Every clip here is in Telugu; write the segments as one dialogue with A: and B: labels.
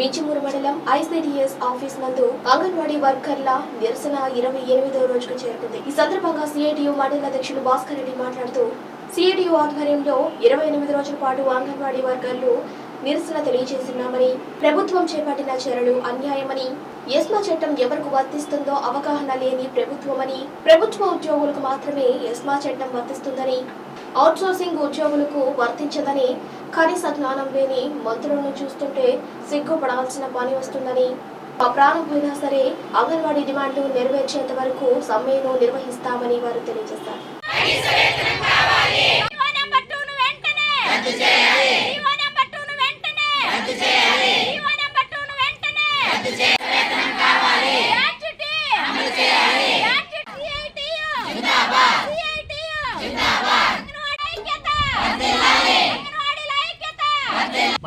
A: మించిమూరు మండలం ఐసిడిఎస్ ఆఫీస్ నందు అంగన్వాడీ వర్కర్ల నిరసన ఇరవై ఎనిమిదో రోజుకు చేరుకుంది. ఈ సందర్భంగా సిఐటియు మండల అధ్యక్షులు భాస్కర్ రెడ్డి మాట్లాడుతూ సిఐటియు ఆధ్వర్యంలో ఇరవై ఎనిమిది రోజుల పాటు అంగన్వాడీ వర్కర్లు నిరసన తెలియజేస్తున్నామని ప్రభుత్వం చేపట్టిన చర్యలు అన్యాయమని ఎస్మా చట్టం ఎవరికి వర్తిస్తుందో అవగాహన లేని ప్రభుత్వమని ప్రభుత్వ ఉద్యోగులకు మాత్రమే ఎస్మా చట్టం వర్తిస్తుందని అవుట్సోర్సింగ్ ఉద్యోగులకు వర్తించదని కనీస జ్ఞానం లేని మంత్రులను చూస్తుంటే సిగ్గుపడాల్సిన పని వస్తుందని. ఆ ప్రాణం పోయినా సరే అంగన్వాడీ డిమాండ్లు నెరవేర్చేంత వరకు సమ్మెను నిర్వహిస్తామని వారు తెలియజేశారు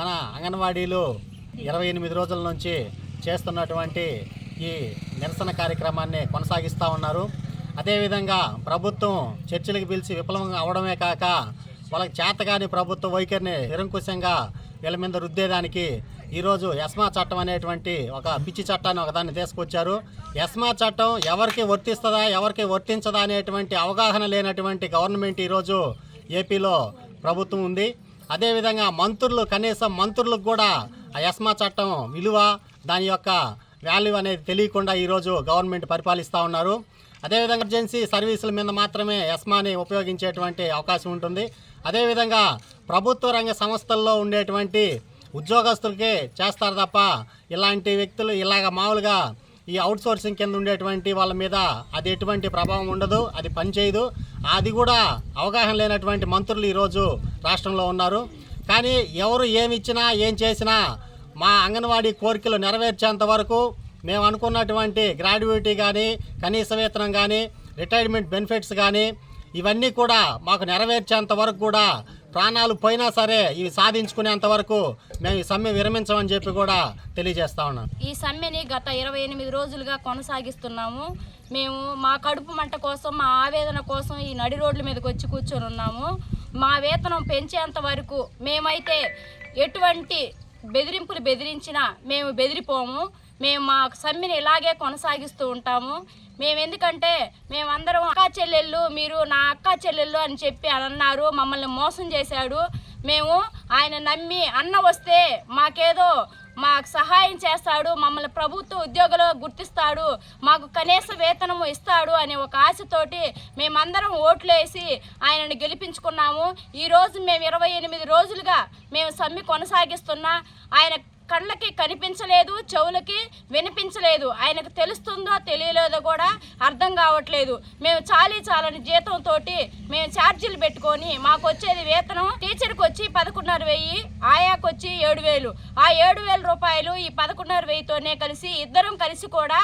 B: మన అంగన్వాడీలు ఇరవై ఎనిమిది రోజుల నుంచి చేస్తున్నటువంటి ఈ నిరసన కార్యక్రమాన్ని కొనసాగిస్తూ ఉన్నారు. అదేవిధంగా ప్రభుత్వం చర్చలకు పిలిచి విఫలం అవడమే కాక వాళ్ళకి చేతగాని ప్రభుత్వ వైఖరిని నిరంకుశంగా వీళ్ళ మీద రుద్దేదానికి ఈరోజు ఎస్మా చట్టం అనేటువంటి ఒక పిచ్చి చట్టాన్ని ఒకదాన్ని తీసుకొచ్చారు. ఎస్మా చట్టం ఎవరికి వర్తిస్తుందా ఎవరికి వర్తించదా అనేటువంటి అవగాహన లేనటువంటి గవర్నమెంట్ ఈరోజు ఏపీలో ప్రభుత్వం ఉంది. అదేవిధంగా మంత్రులు కనీసం మంత్రులకు కూడా ఆ ఎస్మా చట్టం విలువ దాని యొక్క వాల్యూ అనేది తెలియకుండా ఈరోజు గవర్నమెంట్ పరిపాలిస్తూ ఉన్నారు. అదేవిధంగా ఎమర్జెన్సీ సర్వీసుల మీద మాత్రమే ఎస్మాని ఉపయోగించేటువంటి అవకాశం ఉంటుంది. అదేవిధంగా ప్రభుత్వ రంగ సంస్థల్లో ఉండేటువంటి ఉద్యోగస్తులకే చేస్తారు తప్ప ఇలాంటి వ్యక్తులు ఇలాగ మామూలుగా ఈ అవుట్సోర్సింగ్ కింద ఉండేటువంటి వాళ్ళ మీద అది ఎటువంటి ప్రభావం ఉండదు అది పనిచేయదు. అది కూడా అవగాహన లేనటువంటి మంత్రులు ఈరోజు రాష్ట్రంలో ఉన్నారు. కానీ ఎవరు ఏమి ఇచ్చినా ఏం చేసినా మా అంగన్వాడీ కోరికలు నెరవేర్చేంత వరకు మేము అనుకున్నటువంటి గ్రాడ్యుయేటీ కానీ కనీస వేతనం కానీ రిటైర్మెంట్ బెనిఫిట్స్ కానీ ఇవన్నీ కూడా మాకు నెరవేర్చేంత వరకు కూడా ప్రాణాలు పోయినా సరే ఇవి సాధించుకునేంత వరకు మేము ఈ సమ్మె విరమించమని చెప్పి కూడా తెలియజేస్తా ఉన్నాం.
C: ఈ సమ్మెని గత ఇరవై ఎనిమిది రోజులుగా కొనసాగిస్తున్నాము. మేము మా కడుపు మంట కోసం మా ఆవేదన కోసం ఈ నడి రోడ్ల మీదకి వచ్చి కూర్చొని ఉన్నాము. మా వేతనం పెంచేంత వరకు మేమైతే ఎటువంటి బెదిరింపులు బెదిరించినా మేము బెదిరిపోము. మేము మా సమ్మెని ఇలాగే కొనసాగిస్తూ ఉంటాము. మేము ఎందుకంటే మేమందరం అక్కా చెల్లెళ్ళు మీరు నా అక్కా చెల్లెళ్ళు అని చెప్పి అని అన్నారు మమ్మల్ని మోసం చేశాడు. మేము ఆయన నమ్మి అన్న వస్తే మాకేదో మాకు సహాయం చేస్తాడు మమ్మల్ని ప్రభుత్వ ఉద్యోగులు గుర్తిస్తాడు మాకు కనీస వేతనము ఇస్తాడు అనే ఒక ఆశతోటి మేమందరం ఓట్లేసి ఆయనను గెలిపించుకున్నాము. ఈరోజు మేము ఇరవై ఎనిమిది రోజులుగా మేము సమ్మె కొనసాగిస్తున్నా. ఆయన కళ్ళకి కనిపించలేదు చెవులకి వినిపించలేదు. ఆయనకు తెలుస్తుందో తెలియలేదో కూడా అర్థం కావట్లేదు. మేము చాలీ చాలని జీతంతో మేము ఛార్జీలు పెట్టుకొని మాకు వచ్చేది వేతనం. టీచర్కి వచ్చి పదకొండున్నర వెయ్యి ఆయాకు వచ్చి ఏడు వేలు ఆ ఏడు వేల రూపాయలు ఈ పదకొండున్నర వెయ్యితోనే కలిసి ఇద్దరం కలిసి కూడా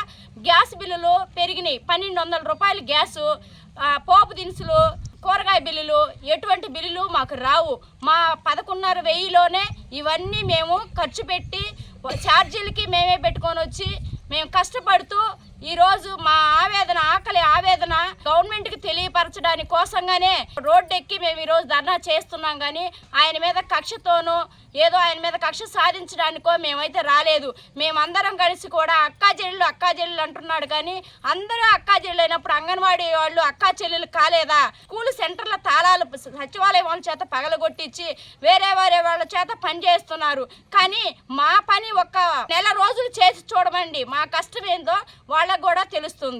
C: గ్యాస్ బిల్లులు పెరిగినాయి. పన్నెండు వందల రూపాయలు గ్యాసు పోపు దినుసులు కూరగాయ బిల్లులు ఎటువంటి బిల్లులు మాకు రావు. మా పదకొండున్నర వెయ్యిలోనే ఇవన్నీ మేము ఖర్చు పెట్టి ఛార్జీలకి మేమే పెట్టుకొని వచ్చి మేము కష్టపడుతూ ఈరోజు మా ఆవేదన ఆకలి ఆవేదన గవర్నమెంట్కి తెలియపరచడానికి కోసంగానే రోడ్డు ఎక్కి మేము ఈరోజు ధర్నా చేస్తున్నాం కానీ ఆయన మీద కక్షతోనూ ఏదో ఆయన మీద కక్ష సాధించడానికో మేమైతే రాలేదు. మేమందరం కలిసి కూడా అక్కా చెల్లెలు అక్కా చెల్లెలు అంటున్నాడు కానీ అందరూ అక్కా చెల్లెలు అయినప్పుడు అంగన్వాడీ వాళ్ళు అక్కా చెల్లెలు కాలేదా? స్కూల్ సెంటర్ల తాళాలు సచివాలయం వాళ్ళ చేత పగలగొట్టించి వేరే వేరే వాళ్ళ చేత పని చేస్తున్నారు. కానీ మా పని ఒక నెల రోజులు చేసి చూడమండి. మా కష్టం ఏందో వాళ్ళకు కూడా తెలుస్తుంది.